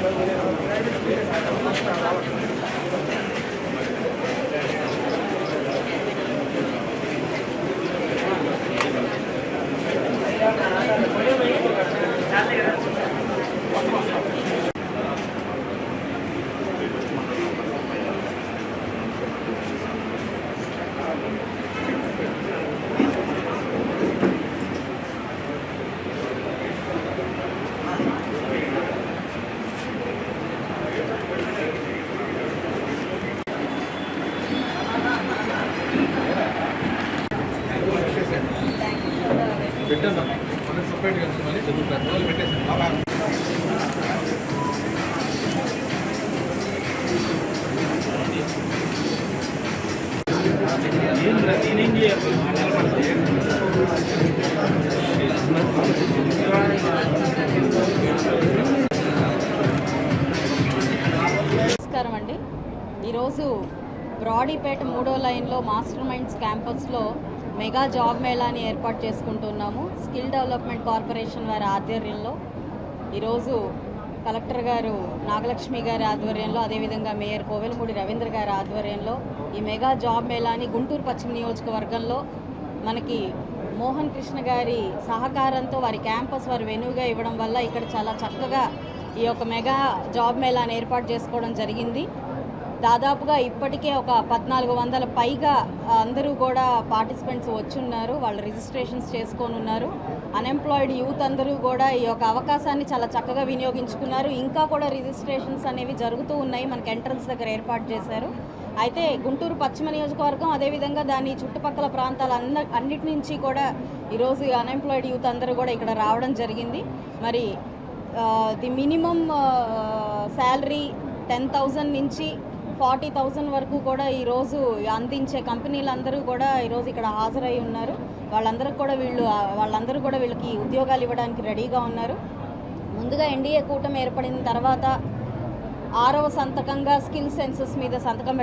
Obrigado. పెట్టాను మళ్ళీ చదువుతాను రోజులు పెట్టేసాను నేనేం చేయాలి నమస్కారం అండి. ఈరోజు బ్రాడీపేట మూడో లైన్లో మాస్టర్ మైండ్స్ క్యాంపస్లో మెగా జాబ్ మేళాని ఏర్పాటు చేసుకుంటున్నాము. స్కిల్ డెవలప్మెంట్ కార్పొరేషన్ వారి ఆధ్వర్యంలో. ఈరోజు కలెక్టర్ గారు నాగలక్ష్మి గారి ఆధ్వర్యంలో అదేవిధంగా మేయర్ కోవెలమూడి రవీంద్ర గారి ఆధ్వర్యంలో ఈ మెగా జాబ్ మేళాని గుంటూరు పశ్చిమ నియోజకవర్గంలో మనకి మోహన్ కృష్ణ గారి సహకారంతో వారి క్యాంపస్ వారి వెనుగా ఇవ్వడం వల్ల ఇక్కడ చాలా చక్కగా ఈ యొక్క మెగా జాబ్ మేళాని ఏర్పాటు చేసుకోవడం జరిగింది. దాదాపుగా ఇప్పటికే ఒక పద్నాలుగు వందల పైగా అందరూ కూడా పార్టిసిపెంట్స్ వచ్చున్నారు వాళ్ళు రిజిస్ట్రేషన్స్ చేసుకొని ఉన్నారు అన్ఎంప్లాయిడ్ యూత్ అందరూ కూడా ఈ యొక్క అవకాశాన్ని చాలా చక్కగా వినియోగించుకున్నారు. ఇంకా కూడా రిజిస్ట్రేషన్స్ అనేవి జరుగుతూ ఉన్నాయి మనకి ఎంట్రన్స్ దగ్గర ఏర్పాటు చేశారు. అయితే గుంటూరు పశ్చిమ నియోజకవర్గం అదేవిధంగా దాని చుట్టుపక్కల ప్రాంతాల అన్న అన్నిటి నుంచి కూడా ఈరోజు అన్ఎంప్లాయిడ్ యూత్ అందరూ కూడా ఇక్కడ రావడం జరిగింది. మరి the minimum salary ten thousand నుంచి ఫార్టీ థౌజండ్ వరకు కూడా ఈరోజు అందించే కంపెనీలందరూ కూడా ఈరోజు ఇక్కడ హాజరై ఉన్నారు. వాళ్ళందరూ కూడా వీళ్ళు వాళ్ళందరూ కూడా వీళ్ళకి ఉద్యోగాలు ఇవ్వడానికి రెడీగా ఉన్నారు. ముందుగా ఎన్డీఏ కూటమి ఏర్పడిన తర్వాత ఆరవ సంతకంగా స్కిల్ సెన్సెస్ మీద సంతకం